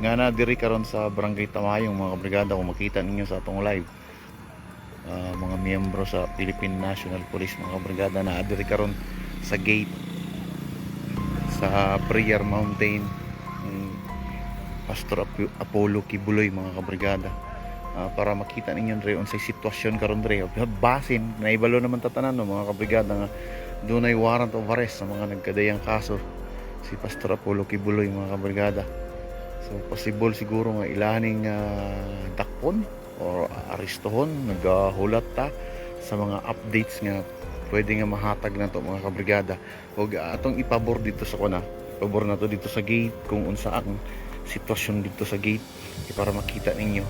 nga na diri karon sa Barangay Tamayong mga kabrigada kung makita ninyo sa atong live. Ah, mga miyembro sa Philippine National Police mga kabrigada na diri karon sa gate sa Prayer Mountain ni Pastor Ap- Apollo Kibuloy mga kabrigada. Ah, para makita ninyo dre unsay sitwasyon karon dre. Basin naibalo naman tatanan no mga kabrigada nga dunay warrant of arrest sa mga nagkadayang kaso si Pastor Apollo Kibuloy mga kabrigada so possible siguro nga ilahaning uh, dakpon or aristohon nagahulat ta sa mga updates nga pwede nga mahatag na to mga kabrigada. Ug ah, atong ipabor dito sa kuna. Pabor na to dito sa gate kung unsa ang sitwasyon dito sa gate. Eh, para makita ninyo.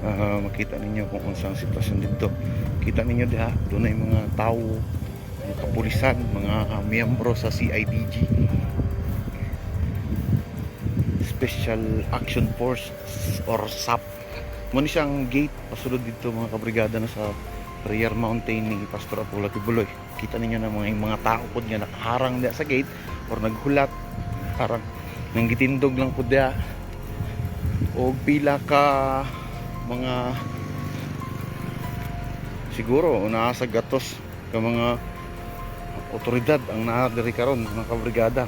Ah, makita ninyo kung unsa ang sitwasyon dito. Kita ninyo diha doon mga tao kapulisan mga miyembro sa CIDG Special Action Force or SAP mo ni siyang gate pasulod dito mga kabrigada na sa Prayer Mountain ni Pastor Apollo Tibuloy kita ninyo na mga mga tao pod nga nakaharang diha sa gate or naghulat harang nang gitindog lang pod diha o pila ka mga siguro naa sa gatos ka mga otoridad ang naa diri karon mga kabrigada.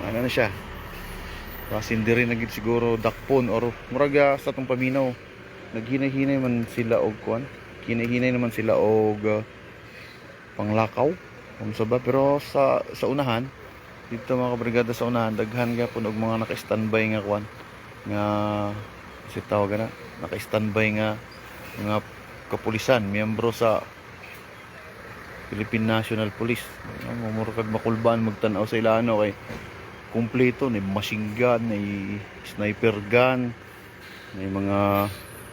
Ano na siya? Basin diri na gid siguro dakpon or muraga sa tong paminaw. Naghinay-hinay man sila og kuan hinay-hinay naman sila og uh, panglakaw kung sa ba. Pero sa sa unahan dito mga kabrigada sa unahan daghan gyapon og mga naka-standby nga kuan nga si tawag na? Naka-standby nga mga kapulisan miyembro sa Philippine National Police. Murag makulban magtan-aw sa ilano kay kumpleto may machine gun may sniper gun may mga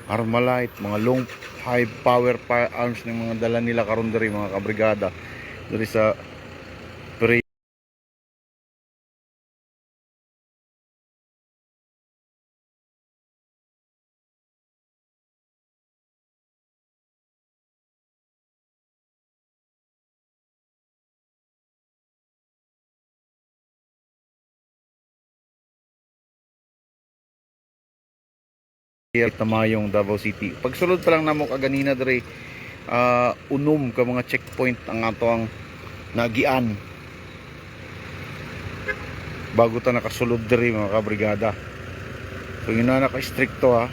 armalite mga long high power firearms ng mga dala nila karon diri mga kabrigada. Diri sa tamayong Davao City. Pagsulod pa lang namo kaganina diri ah, unom ka mga checkpoint ang ato ang nagian. Bago ta nakasulod diri mga kabrigada. So yun na naka-stricto ha.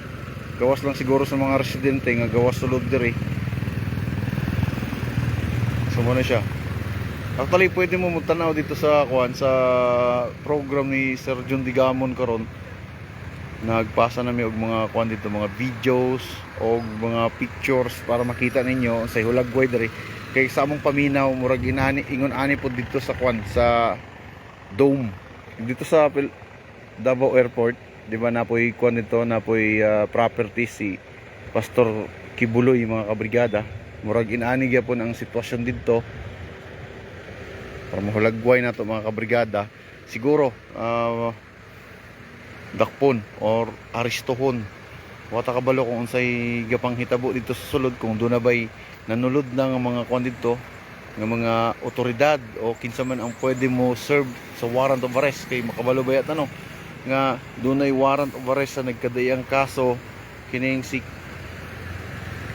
Gawas lang siguro sa mga residente nga gawas sulod diri. So muna siya. Actually pwede mo mutanaw dito sa kuan sa program ni Sir John Digamon karon nagpasa nami og mga kuan dito mga videos og mga pictures para makita ninyo sa hulagway diri. Kay sa among paminaw murag inani ingon ani pod dito sa kuan sa dome. Dito sa Davao Airport di ba napoy kuan dito napoy uh, property si Pastor Kibuloy mga kabrigada. Murag inani gyapon ang sitwasyon dito. Para mahulagway na to mga kabrigada. Siguro ah, dakpon or aristohon wata kabalo kung unsay gapang hitabo dito sa sulod kung doon na ba'y nanulod na nga mga kwan dito nga mga otoridad o kinsa man ang pwede mo serve sa warrant of arrest. Kay makabalo ba yata no nga doon ay warrant of arrest sa nagkadayang kaso kining si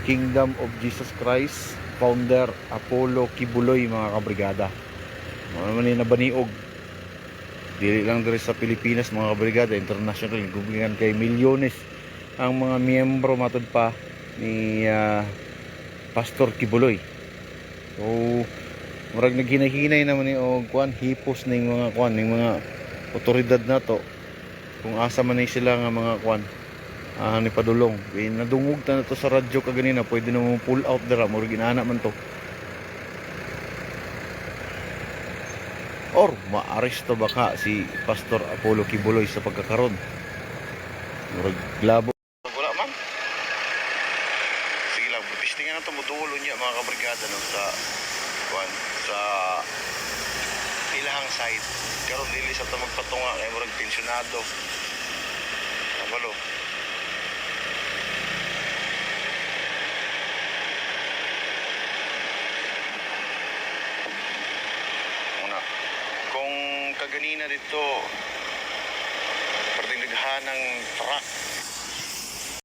Kingdom of Jesus Christ founder Apollo Kibuloy mga kabrigada. Mga naman nabaniog dili lang diri sa Pilipinas mga brigada international gubigan kay milyones ang mga miyembro matod pa ni ah, Pastor Kibuloy. So murag naghinay-hinay naman ni og kuan hipos ning mga kuan ning mga otoridad nato kung asa man ni sila nga mga kuan ah ni padulong. Kay nadungog ta na to sa radyo kaganina pwede na mo pull out dira murag inana man to or maaresto baka si Pastor Apollo Kibuloy sa pagkakaroon. Murag labo. Wala man. Sige lang, butistingan na ito mudulo niya mga kabrigada no, sa kuan sa ilahang side. Karon dili sa ito magpatunga kay murag tensyonado. Kabalo. Ganina dito. Perting daghan ng truck.